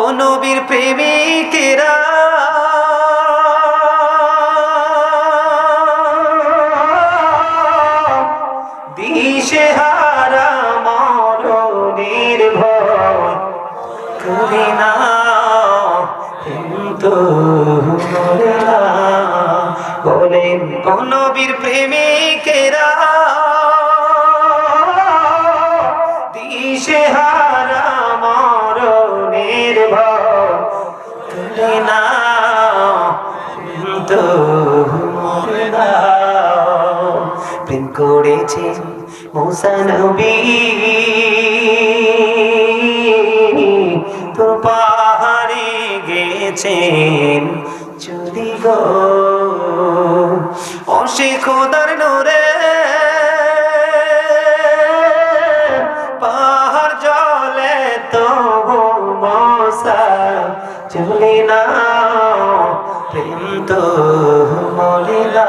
ও নবীর প্রেমিকেরা। দিশে হারা মরণের ভয় করি না, কিন্তু বলেন, ও নবীর প্রেমিকেরা, দিশে হারা করেছে। মৌসা তোর পাহাড়ে গেছেন যদি গো। অসে খোদার নোরে পাহাড় জলে তো মশা চলে না, প্রেম তো না।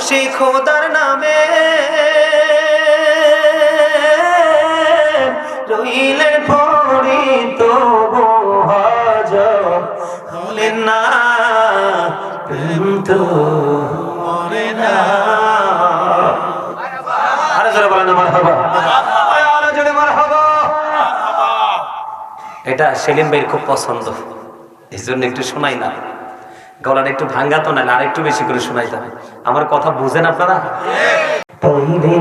অসে খোদার নামে। রইলেন পড়ি তো হাজ হলেন না, প্রেম তো মরে না। জোরে এটা সেলিম ভাইয়ের খুব পছন্দ। এই জন্য একটু শোনাই না। গলাটা একটু ভাঙ্গা তো না আর একটু বেশি করে শোনাইতে হবে আমার কথা বুঝেন আপনারা? পাইলে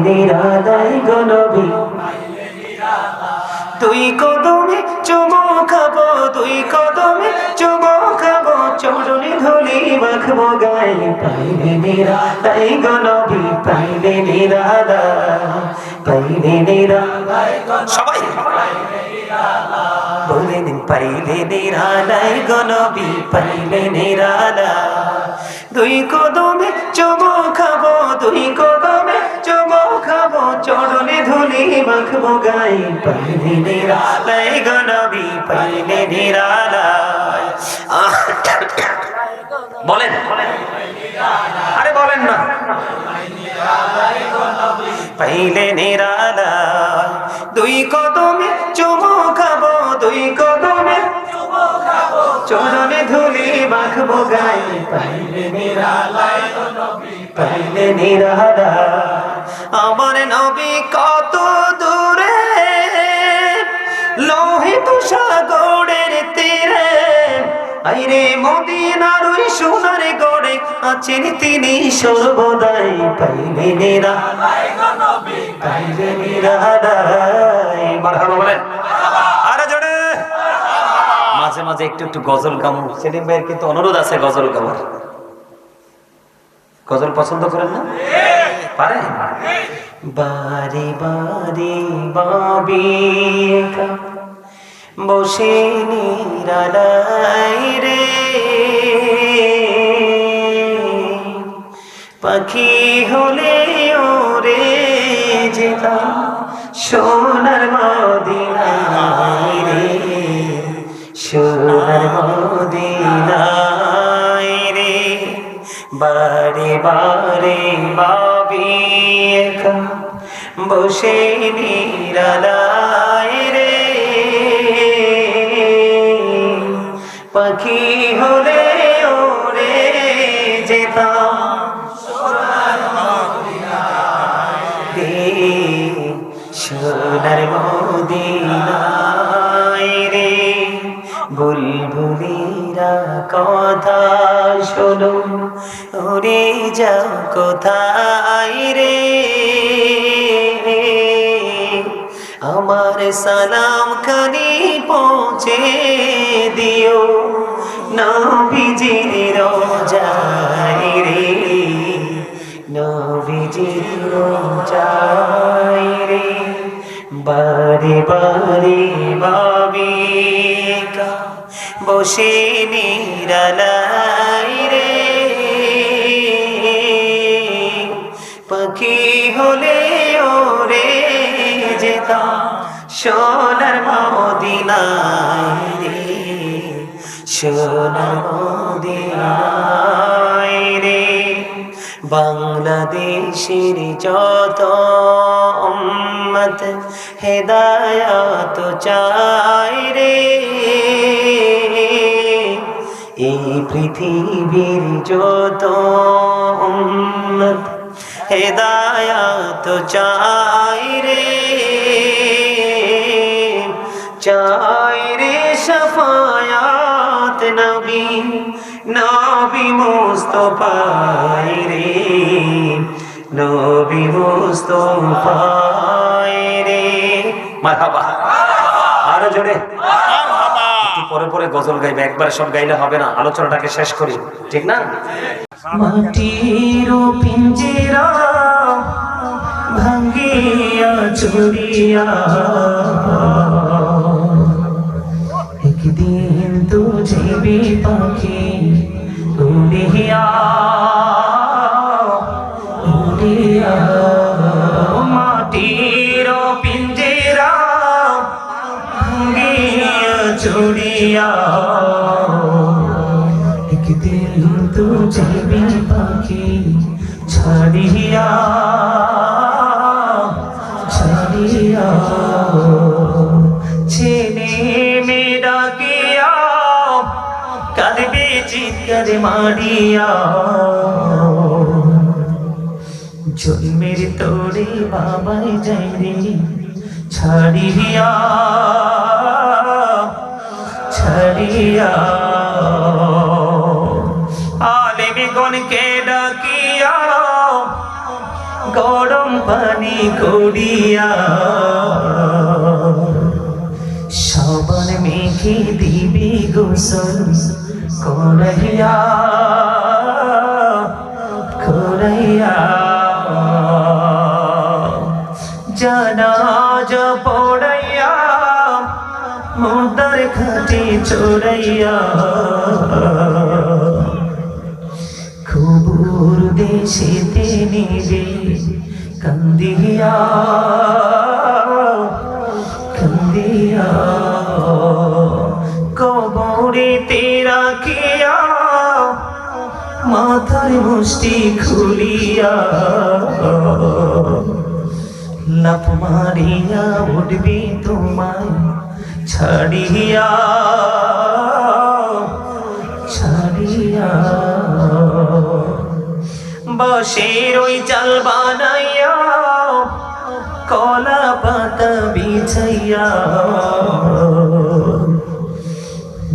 দুই কদমে চুমো খাব দুই কদমে চুমো খাব চরণে ধুলি মাখবো গায়ে। পাইলে নিরাদাই গনবী পাইলে নিরাদা। পাইলে নিরাদাই সবাই। বলে দিন পাইলে নিরালাই গনবি পাইলে নিরালা। দুই কদমে চমো খাব দুই কদমে চমো খাব চরণে ধুলি মাখবো গাই। পাইলে নিরালাই গনবি পাইলে নিরালাই আহ, বলেন। আরে বলেন না। পাইলে নিরালা। দুই কদমে চুমো দুই কদমে চরণে ধুলি মাখবো গাই পাইলে নিরালা পাইলে নিরালা। আমার নবী কত দূরে, লোহিত সাগরের তীরে। আইরে মদিনার ওই সোনার গড়ে আছেন তিনি সর্বদাই, পাইলে নিরা পাইলে নিরাদাই মারহাবা বলেন। মাঝে একটু একটু গজল গামু। সেলিম ভাইয়ের কিন্তু অনুরোধ আছে গজল গাওয়ার। গজল পছন্দ করেন না? পারে? বারে বারে বাবি বসে নিরালাই রে। পাখি হলে ওরে যেতাম, সোনার মদিনায় রে। সোনার মদিনায় রে বারে বারে বাবি একা বসে নিরালায় রে। পাখি হলে কথা শোনো ওরে যাও কোথায় রে? আমার সালাম খানি পৌঁছে দিও, নবীজির রোজায় রে, নবীজির রোজায় রে। বারে বারে বাবি বসে নিরালাই রে। পাখি হলে ওরে যেতাম সোনার মদিনায় রে, সোনার মদিনায় রে। বাংলাদেশের যত উম্মত হেদায়াত চাই এই পৃথিবীর যত উম্মত হেদায়াত চাই রে চাই রে সফায়াত নবী নবী মুস্তফাই রে, নবী মুস্তফাই রে। মারহাবা। আরও জোরে। পরে পরে গজল গাইবে, একবার সব গাইলে হবে না। আলোচনাটাকে শেষ করি। ঠিক না? মাটির পিঞ্জিরা ভাঙ্গিয়া চুরিয়া একদিন তো চিৎকার জন্মের তোরে বাবাই যাই রে, ছাড়িয়া ছাড়িয়া। আলেমি ডাকিয়া, গরম পানি করিয়া। সবার মেঘে দিবি গোসল করাইয়া। মুদার খাটে চড়াইয়া। খবর দেশেতে নিবে কান্দিয়া কান্দিয়া। কবরে তেরা কিয়া মাথার মুষ্টি খুলিয়া। লাফ মারিয়া উঠবি তোমায়। ছাড়িয়া ছাড়িয়া। বসের ওই চাল বানাইয়া, কলা পাতা বিছাইয়া।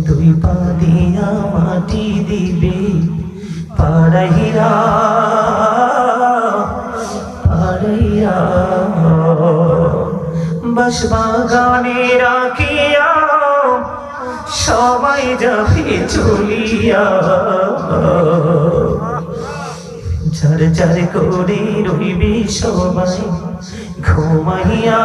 দুই পা দিয়া মাটি দিবে পাড়াইয়া। বাস বাগানে রাখিয়া সবাই যাবে চলিয়া। ঝড় ঝড় করে রইবি সবাই ঘুমাইয়া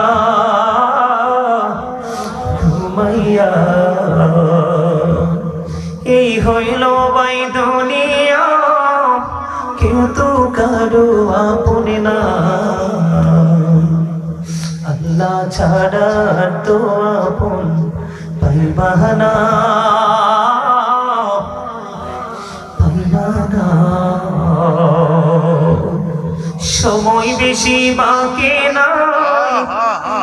সময় বেশি বাকি না।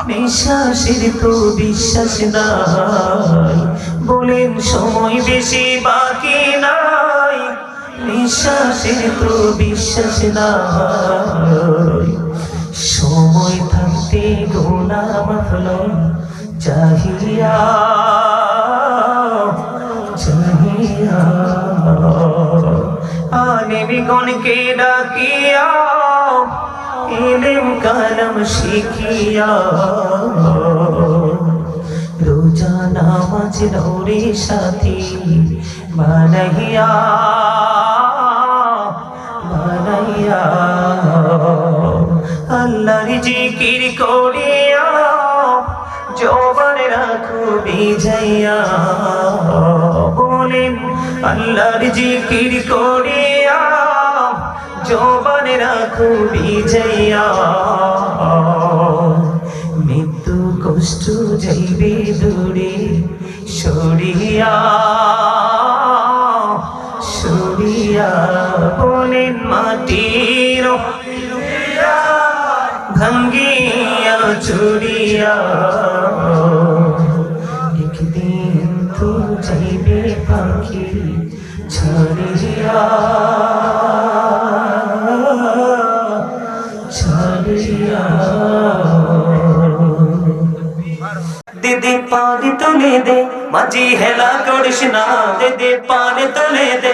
বিশ্বাসের তো বিশ্বাস নাই। বলেন সময় বেশি বাকি নাই বিশ্বাসের তো বিশ্বাস নাই। সময় থাকতে মাফল চাহিয়া চাহিয়া। আলেমি গণকে ডাকিয়া ইলিম কালাম শিখিয়া, রোজা নামাজ নৌরে সাথী বানাইয়া বানাইয়া আল্লাহর জিকির করিয়া জোবার রাখো বিজাইয়া আল্লাহর জিকির করিয়া জবানে রাখো বিজয়া। মৃত্যু কষ্ট যাইবে দূরে সরিয়া। সরিয়া বলেন মাটির ভাঙ্গিয়া চুরিয়া তো যাইবে পাখি ছড়িয়া ছড়িয়া দিদি পানি তুলে দে, মাঝি হেলা করিস না। দিদি পানি তুলে দে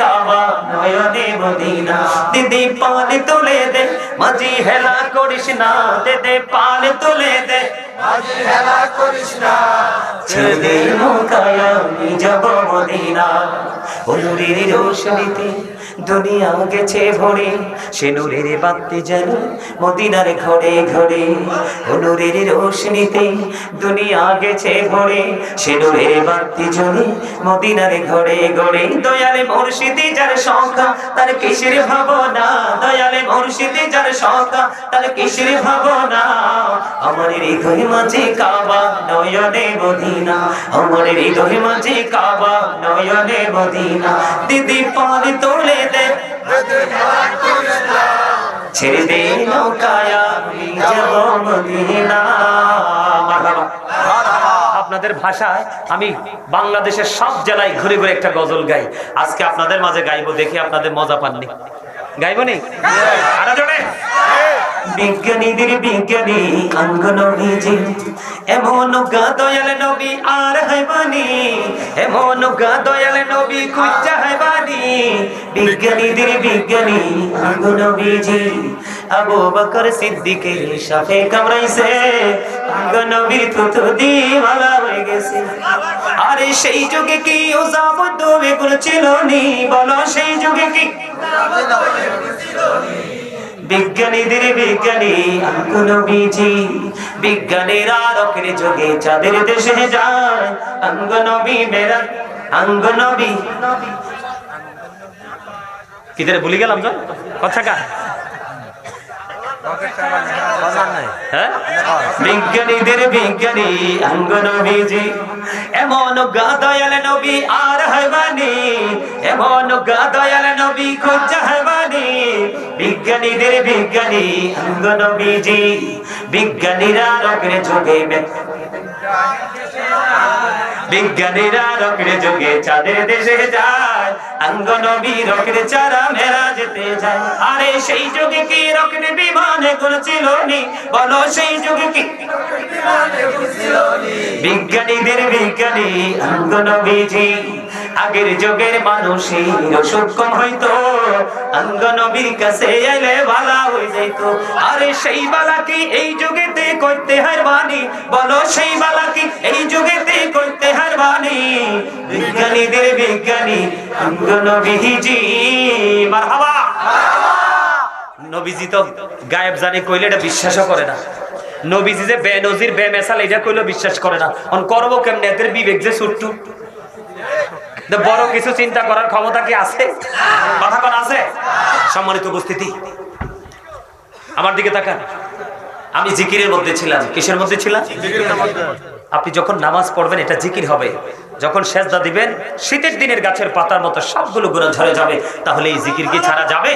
কাবা নয়নে মদিনা। দিদি পালে তুলে দে, মাঝি হেলা করিস না। দে পালে তুলে দে দে নৌকায় যাব মদিনা। রোশনীতে দুনিয়া গেছে ভরে। সে নূরের বাতি যেন মদিনার ঘরে ঘরে। নূরের রোশনীতে দুনিয়া গেছে ভরে। সে নূরের বাতি জ্বলে মদিনার ঘরে ঘরে। দয়ালে মুর্শিদি যার সংখ্যা, তার কিসের ভাবনা? দয়ালে মুর্শিদি যার সংখ্যা তার কিসের ভাবনা? আমার হৃদয় মাঝে কাবা, নয়নে মদিনা। আমার হৃদয় মাঝে কাবা, নয়নে মদিনা। দিদি পানি তোলে দে। ছেড়ে দে নৌকায় আপনাদের ভাষায় আমি বাংলাদেশের সব জেলায় ঘুরে ঘুরে একটা গজল গাই। আজকে আপনাদের মাঝে গাইবো দেখি আপনাদের মজা পাননি। গাইবো নি? আরও জোরে। বিজ্ঞানীদের বিজ্ঞানী অঙ্গ নবীজি এমন গা দয়াল নবী আর হাইবানি। এমন গা দয়াল নবী খুঁজা হাইবানি। বিজ্ঞানীদের বিজ্ঞানী অঙ্গ নবীজি আবু বকর সিদ্দিকের সাথে কামড়াইছে। দিওয়ালা হয়ে গেছে। আরে সেই যুগে কি ও যাবত এগুলো ছিল নি? বলো সেই যুগে কি? বিজ্ঞানীদের বিজ্ঞানী অঙ্গনবীজি বিজ্ঞানীর আলোকের যোগে চাঁদের দেশে যায়। অঙ্গনবী মেরা কিদের ভুলে গেলাম তো কথা কা হ্যাঁ? বিজ্ঞানীদের বিজ্ঞানী অঙ্গনবীজি। এমন গা দয়াল নবী আর হবানি এমন গা দয়াল নবী খোঁজা হবানি বিজ্ঞানীদের বিজ্ঞানী অঙ্গনবীজি। বিজ্ঞানীরা রকের যোগে বিজ্ঞানীরা রকের যোগে চাঁদের দেশে যায়, আঙ্গনবী রকের চারা মেরা যেতে যায়। আরে সেই যুগে কি রকের বিমানে করেছিল নি? বলো সেই যুগে কি? বিজ্ঞানীদের বিজ্ঞানী অঙ্গনবীজি আগের যুগের মানুষই সক্ষম হইতো। অঙ্গনবীর কাছে এলে বালা হয়ে যাইতো। আরে সেই বালা কি এই যুগেতে করতে হার বাণী বলো সেই বালা কি এই যুগেতে করতে হার বাণী বিজ্ঞানীদের বিজ্ঞানী অঙ্গনবীজি মারহাবা। নবীজি তো গায়েব জানি কইলে এটা বিশ্বাসও করে না। নবীজি যে বে নজির বে মেসাল এটা কইলে বিশ্বাস করে না। অন করব কেমনে? এদের বিবেক যে ছুট্টু বড় কিছু চিন্তা করার ক্ষমতা কি আছে? কথা কোন, আছে? সম্মানিত উপস্থিতি। আমার দিকে তাকান। আমি জিকিরের মধ্যে ছিলাম। কিসের মধ্যে ছিলাম? আপনি যখন নামাজ পড়বেন, এটা জিকির হবে। যখন সেজদা দিবেন, শীতের দিনের গাছের পাতার মতো সবগুলো গুণ ঝরে যাবে। তাহলে এই জিকির কি ছাড়া যাবে?